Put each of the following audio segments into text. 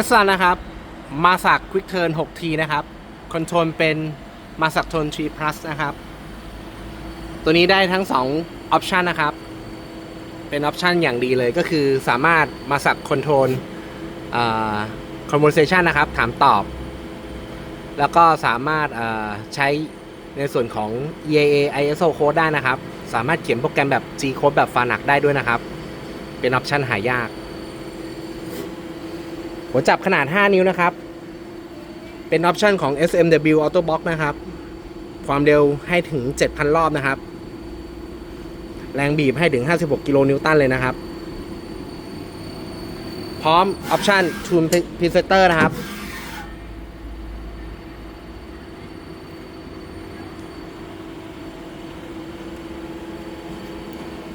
สลานะครับ มาสัก Quick Turn 6T นะครับ คอนโทรลเป็นมาสักโทน3 plus นะครับ ตัวนี้ได้ทั้ง 2 ออปชันนะครับ เป็นออปชันอย่างดีเลยก็คือสามารถมาสักคอนโทรล conversation นะครับ ถามตอบ แล้วก็สามารถใช้ในส่วนของ EAA ISO code ได้นะครับ สามารถเขียนโปรแกรมแบบ G code แบบฟานักได้ด้วยนะครับ เป็นออปชันหายาก หัวจับขนาด 5 นิ้วนะครับ เป็นออปชันของ SMW Auto Box นะครับ ความเร็วให้ถึง 7,000 รอบนะครับ แรงบีบให้ถึง 56 กิโลนิวตันเลยนะครับ พร้อมออปชัน Tune Presetter นะครับ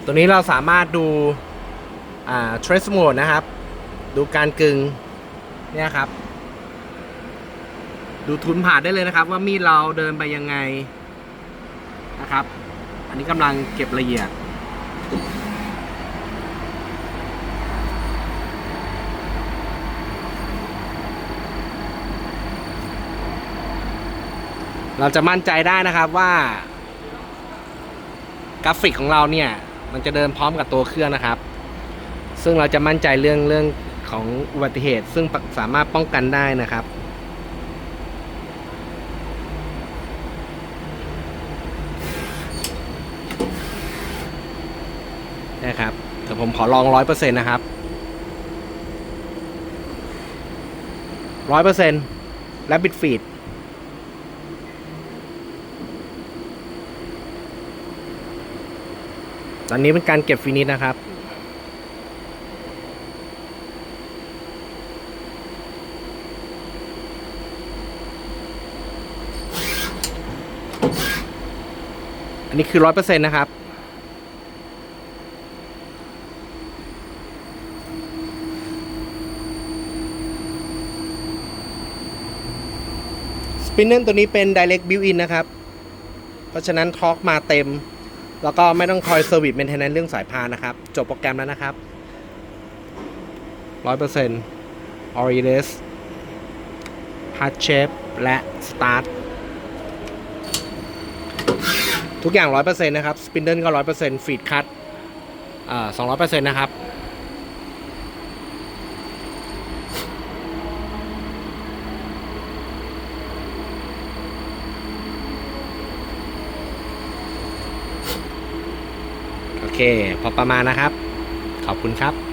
ตัวนี้เราสามารถดู อ่า trace mode นะครับ ดูการกึง เนี่ยครับ ดูทุนผ่านได้เลยนะครับ ว่ามีดเราเดินไปยังไงนะครับ อันนี้กำลังเก็บละเอียดเราจะมั่นใจได้นะครับว่า กราฟิกของเราเนี่ย มันจะเดินพร้อมกับตัวเครื่องนะครับ ซึ่งเราจะมั่นใจเรื่องเรื่อง ของอุบัติเหตุ ซึ่งสามารถป้องกันได้นะครับนะครับแต่ผมขอลองร้อยเปอร์เซ็นต์นะครับร้อยเปอร์เซ็นต์และบิดฟีดตอนนี้เป็นการเก็บฟินิชนะครับ นนี้คือร้อยเปอร์เซ็นต์นะครับ สปินเนอร์ตัวนี้เป็น Direct Built-in นะครับ เพราะฉะนั้นทอร์กมาเต็ม แล้วก็ไม่ต้องคอยเซอร์วิสเมนเทนแนนเรื่องสายพานนะครับ จบโปรแกรมแล้วนะครับ100% o r i d e s h a r d Shape และ Start ทุกอย่าง 100%นะครับ สปินเดิลก็ 100%ฟีดคัตอ่า200%นะครับโอเค พอประมาณนะครับ ขอบคุณครับ